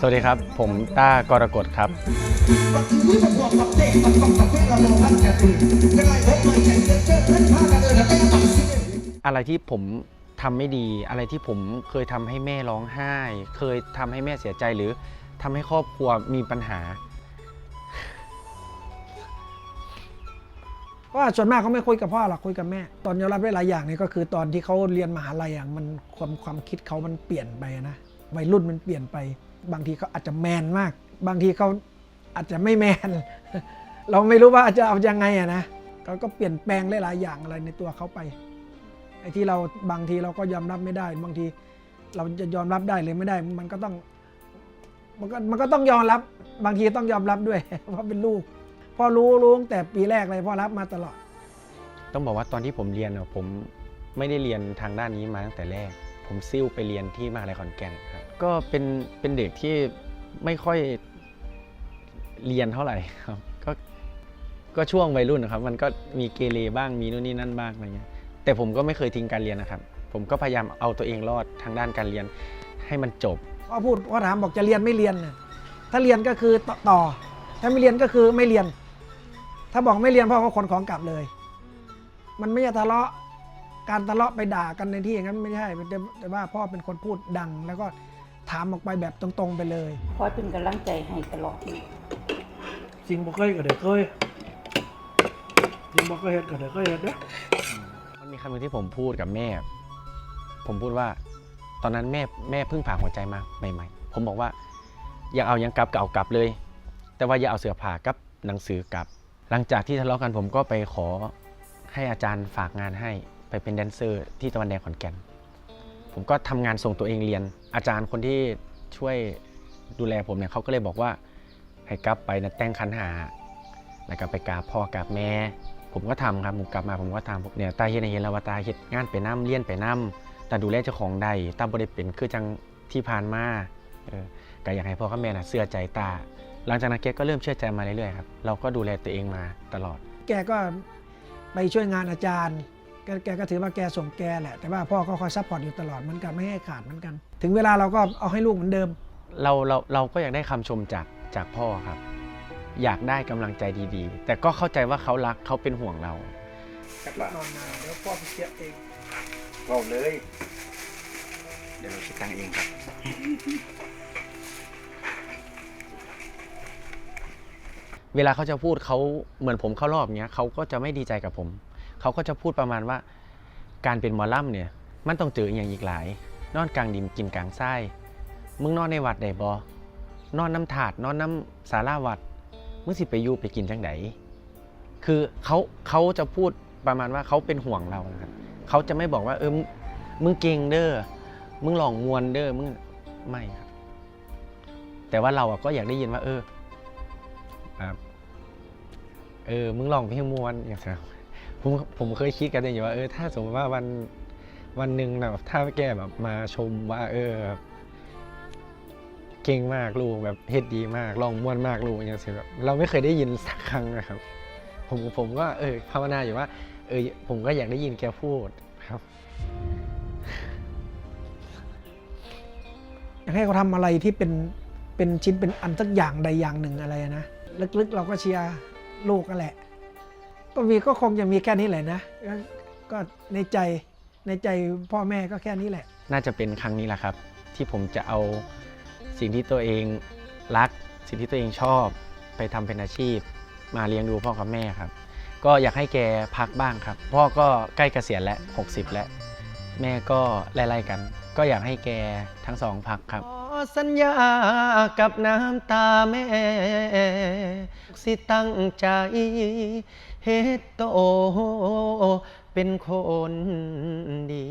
สวัสดีครับ ผมต้ากรกฎครับ อะไรที่ผมทำไม่ดี อะไรที่ผมเคยทำให้แม่ร้องไห้ เคยทำให้แม่เสียใจหรือทำให้ครอบครัวมีปัญหา เพราะว่าส่วนมากเขาไม่คุยกับพ่อหรอกคุยกับแม่ ตอนยอมรับได้หลายอย่างนี่ก็คือตอนที่เขาเรียนมหาลัยอย่างมันความความคิดเขามันเปลี่ยนไปนะวัยรุ่นมันเปลี่ยนไป บางทีเขาอาจจะแมนมาก บางทีเขาอาจจะไม่แมน เราไม่รู้ว่าจะเอายังไงอะนะเขาก็เปลี่ยนแปลงหลายๆอย่างอะไรในตัวเขาไปไอ้ที่เราบางทีเราก็ยอมรับไม่ได้ บางทีเราจะยอมรับได้หรือไม่ได้ มันก็ต้องมันก็มันก็ต้องยอมรับ บางทีต้องยอมรับด้วยเพราะเป็นลูกพ่อรู้รู้ตั้งแต่ปีแรกเลยพ่อรับมาตลอด ต้องบอกว่าตอนที่ผมเรียนผมไม่ได้เรียนทางด้านนี้มาตั้งแต่แรก ผมซิ่วไปเรียนที่มหาลัยขอนแก่นครับ ก็เป็นเป็นเด็กที่ไม่ค่อยเรียนเท่าไหร่ครับ ก็ก็ช่วงวัยรุ่นนะครับ มันก็มีเกเรบ้างมีนู่นนี่นั่นบ้างอะไรเงี้ยแต่ผมก็ไม่เคยทิ้งการเรียนนะครับ ผมก็พยายามเอาตัวเองรอดทางด้านการเรียนให้มันจบพ่อพูดพ่อถามบอกจะเรียนไม่เรียนน่ะถ้าเรียนก็คือต่อต่อ ถ้าไม่เรียนก็คือไม่เรียน ถ้าบอกไม่เรียนพ่อก็ขนของกลับเลย มันไม่ใช่ทะเลาะ การทะเลาะไปด่ากันในที่อย่างนั้นไม่ใช่แต่แต่ว่าพ่อเป็นคนพูดดัง แล้วก็ถามออกไปแบบตรงๆไปเลยคอยเป็นกำลังใจให้ตลอดจริงบ่เคยก็เด็กเคยจริงบ่เคยเฮ็ดก็เด็กเคยเฮ็ดเด้อมันมีคำหนึงที่ผมพูดกับแม่ ผมพูดว่า ตอนนั้นแม่แม่เพิ่งผ่าหัวใจมาใหม่ ๆ ผมบอกว่า อยากเอายังกลับก็เอากลับเลย แต่ว่าอย่าเอาเสื้อผ้ากับหนังสือกลับ หลังจากที่ทะเลาะกันผมก็ไปขอให้อาจารย์ฝากงานให้ ไปเป็นแดนเซอร์ที่ตะวันแดงขอนแก่น ผมก็ทำงานส่งตัวเองเรียน อาจารย์คนที่ช่วยดูแลผมเนี่ยเขาก็เลยบอกว่าให้กลับไปนะแต่งคันหา แล้วก็ไปกราบพ่อกราบแม่ ผมก็ทำครับผมกลับมาผมก็ทำผมเนี่ยตาเฮ็ดให้เห็นแล้วว่าตาเฮ็ดงานไปน้ำเลี้ยนไปน้ำตาดูแลเจ้าของใดตาบ่ได้เป็นคือจังที่ผ่านมาเออก็อยากให้พ่อกับแม่น่ะเชื่อใจตา หลังจากนั้นแกก็เริ่มเชื่อใจมาเรื่อยๆครับเราก็ดูแลตัวเองมาตลอด แกก็ไปช่วยงานอาจารย์ แกแกก็ถือว่าแกส่งแกแหละ แต่ว่าพ่อก็คอยซัพพอร์ตอยู่ตลอดเหมือนกันไม่ให้ขาดเหมือนกัน ถึงเวลาเราก็เอาให้ลูกเหมือนเดิม เราเราเราก็อยากได้คำชมจากจากพ่อครับ อยากได้กำลังใจดีๆ แต่ก็เข้าใจว่าเขารักเขาเป็นห่วงเรานอนมาเดี๋ยวพ่อไปเสียเองเราเลย เดี๋ยวเราคิดตังค์เองครับเวลาเขาจะพูดเขาเหมือนผมเข้ารอบเนี้ยเขาก็จะไม่ดีใจกับผม เขาก็จะพูดประมาณว่า การเป็นหมอล่ำเนี่ย มันต้องเจออย่างอีกหลาย นอนกลางดินกินกลางทรายมึงนอนในวัดได้บอนอนน้ำถาดนอนน้ำสาราวัดมึงสิไปอยู่ไปกินจังไดคือเขาเขาจะพูดประมาณว่าเขาเป็นห่วงเรานะครับเขาจะไม่บอกว่าเออมึงเก่งเด้อมึงหลองมวนเด้อมึงไม่ครับ แต่ว่าเราอะก็อยากได้ยินว่า เออเออมึงลองเพลงมวนอย่างเงี้ย ผมผมเคยคิดกันอยู่ว่าเออถ้าสมมติว่าวันวันหนึ่งนะแบบถ้าแกแบบมาชมว่า เออเก่งมากลูกแบบเฮ็ดดีมากลองม่วนมากลูกอย่างเงี้ยแบบเราไม่เคยได้ยินสักครั้งนะครับ ผมผมก็เออภาวนาอยู่ว่า เออ ผมก็อยากได้ยินแกพูดครับอยากให้เขาทำอะไรที่เป็นเป็นชิ้นเป็นอันสักอย่างใดอย่างหนึ่งอะไรนะ ลึกๆ เราก็เชียร์ลูกกันแหละ ก็มีก็คงจะมีแค่นี้แหละนะก็ในใจในใจพ่อแม่ก็แค่นี้แหละ น่าจะเป็นครั้งนี้แหละครับ ที่ผมจะเอาสิ่งที่ตัวเองรัก สิ่งที่ตัวเองชอบ ไปทำเป็นอาชีพ มาเลี้ยงดูพ่อกับแม่ครับ ก็อยากให้แกพักบ้างครับ พ่อก็ใกล้เกษียณแล้ว 60 แล้ว แม่ก็ไล่ๆกัน ก็อยากให้แกทั้งสองพักครับ สัญญากับน้ำตาแม่ สิตั้งใจเฮ็ดโตเป็นคนดี